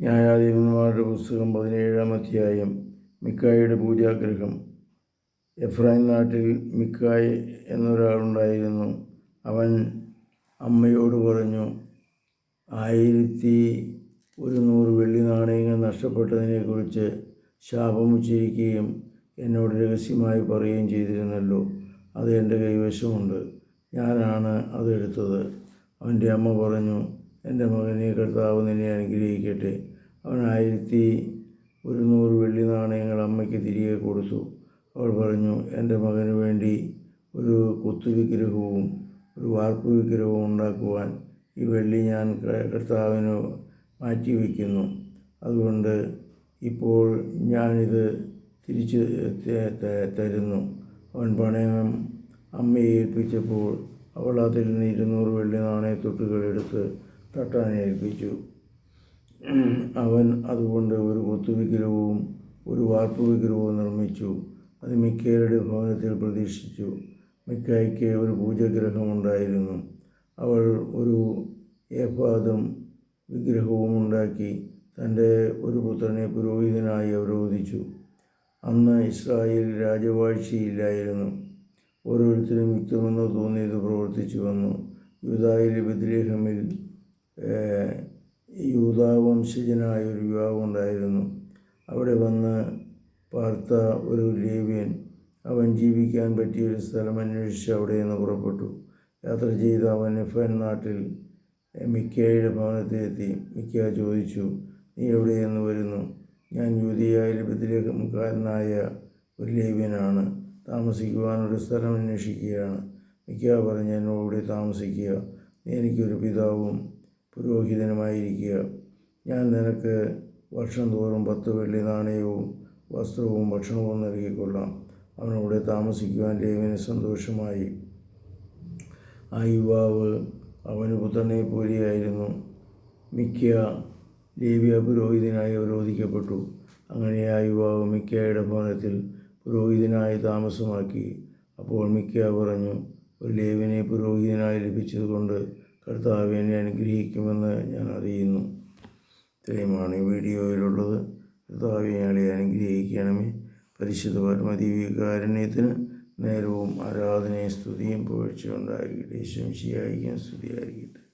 ന്യായാധിപന്മാരുടെ പുസ്തകം പതിനേഴാം അധ്യായം മിക്കായുടെ പൂജാഗ്രഹം. എഫ്രൈം നാട്ടിൽ മിക്കായ് എന്നൊരാളുണ്ടായിരുന്നു. അവൻ അമ്മയോട് പറഞ്ഞു ആയിരത്തി ഒരുന്നൂറ് വെള്ളി നാണയങ്ങൾ നഷ്ടപ്പെട്ടതിനെക്കുറിച്ച് ശാപം ഉച്ചരിക്കുകയും എന്നോട് രഹസ്യമായി പറയുകയും ചെയ്തിരുന്നല്ലോ. അത് എന്റെ കൈവശമുണ്ട്. ഞാനാണ് അതെടുത്തത് അവന്റെ അമ്മ പറഞ്ഞു എന്റെ മകനെ കർത്താവ് നിന്നെ അനുഗ്രഹിക്കട്ടെ. അവൻ ആയിരത്തി ഒരുന്നൂറ് വെള്ളി നാണയങ്ങൾ അമ്മയ്ക്ക് തിരികെ കൊടുത്തു. അവൾ പറഞ്ഞു എന്റെ മകന് വേണ്ടി ഒരു കൊത്തുവിഗ്രഹവും ഒരു വാർപ്പ് വിഗ്രഹവും ഉണ്ടാക്കുവാൻ ഈ വെള്ളി ഞാൻ കർത്താവിന് മാറ്റി വയ്ക്കുന്നു. അതുകൊണ്ട് ഇപ്പോൾ ഞാനിത് തിരിച്ച് തരുന്നു. അവൻ പണയം അമ്മയെ ഏൽപ്പിച്ചപ്പോൾ അവൾ അതിൽ നിന്ന് ഇരുന്നൂറ് വെള്ളി നാണയത്തൊട്ടുകൾ എടുത്ത് തട്ടാൻ ഏൽപ്പിച്ചു. അവൻ അതുകൊണ്ട് ഒരു കൊത്തുവിഗ്രഹവും ഒരു വാർപ്പ് വിഗ്രഹവും നിർമ്മിച്ചു. അത് മിക്കയുടെ ഭവനത്തിൽ പ്രതീക്ഷിച്ചു. മിക്കായ്ക്ക് ഒരു പൂജഗ്രഹമുണ്ടായിരുന്നു. അവൾ ഒരു ഏഫാദും വിഗ്രഹവും ഉണ്ടാക്കി തന്റെ ഒരു പുത്രനെ പുരോഹിതനായി അവരോധിച്ചു. അന്ന് ഇസ്രായേൽ രാജവാഴ്ചയില്ലായിരുന്നു. ഓരോരുത്തരും യുക്തമെന്ന് തോന്നിയത് പ്രവർത്തിച്ചു വന്നു. യുദായിലെ ബദ്ലേഹമിൽ ഏഹ്, യൂതാവംശജനായ ഒരു യുവാവ് ഉണ്ടായിരുന്നു അവിടെ വന്ന് പാർത്ത ഒരു ലേവ്യൻ. അവൻ ജീവിക്കാൻ പറ്റിയ ഒരു സ്ഥലം അന്വേഷിച്ച് അവിടെ നിന്ന് പുറപ്പെട്ടു. യാത്ര ചെയ്ത് അവൻ എഫൻ നാട്ടിൽ മിക്കയുടെ ഭവനത്തിലെത്തി മിക്ക ചോദിച്ചു നീ എവിടെ നിന്ന് വരുന്നു? ഞാൻ യൂതിയായ ലഭ്യത്തിലേക്കാരനായ ഒരു ലേവ്യനാണ്. താമസിക്കുവാനൊരു സ്ഥലം അന്വേഷിക്കുകയാണ്. മിക്ക പറഞ്ഞു എന്നോട് താമസിക്കുക. എനിക്കൊരു പിതാവും പുരോഹിതനുമായിരിക്കുക. ഞാൻ നിനക്ക് വർഷം തോറും പത്ത് വെള്ളി നാണയവും വസ്ത്രവും ഭക്ഷണവും നൽകിക്കൊള്ളാം. അവനവിടെ താമസിക്കുവാൻ ലേവിന് സന്തോഷമായി. ആ യുവാവ് അവന് പുത്രനെ പോലെയായിരുന്നു മിക്ക ലേവ്യ പുരോഹിതനായി അവരോധിക്കപ്പെട്ടു. അങ്ങനെ ആ യുവാവ് മിക്കയുടെ ഭവനത്തിൽ പുരോഹിതനായി താമസമാക്കി. അപ്പോൾ മിക്ക പറഞ്ഞു ഒരു ലേവിനെ പുരോഹിതനായി ലഭിച്ചതുകൊണ്ട് കർത്താവ് എന്നെ അനുഗ്രഹിക്കുമെന്ന് ഞാൻ അറിയുന്നു. ഇത്രയുമാണ് ഈ വീഡിയോയിലുള്ളത്. കർത്താവ് ഞങ്ങളെ അനുഗ്രഹിക്കണമേ. പരിശുദ്ധ പരമദീവികാരുണ്യത്തിന് നേരവും ആരാധനയും സ്തുതിയും പുകഴ്ച ഉണ്ടായിരിക്കട്ടെ. ശംശിയായിരിക്കും സ്തുതിയായിരിക്കട്ടെ.